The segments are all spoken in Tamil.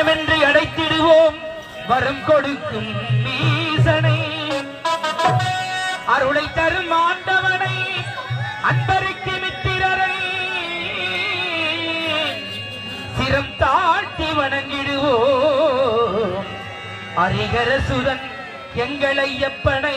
வென்று அடைத்திடுவோம். வரம் கொடுக்கும் மீசனை. அருளை தரும் ஆண்டவனை அன்பருக்கு மித்திரரை. சிரம் தாழ்த்தி வணங்கிடுவோ அரிகர சுரன் எங்களை எப்பனை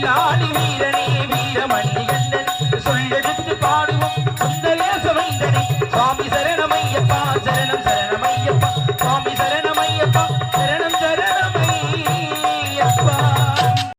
கல்லாளி வீரனே வீரமணி கண்ணன் சொல்லெடுத்து பாடுவோம் சுந்தரேச வைந்தனை சுவாமி சரணமையப்பா சரணம்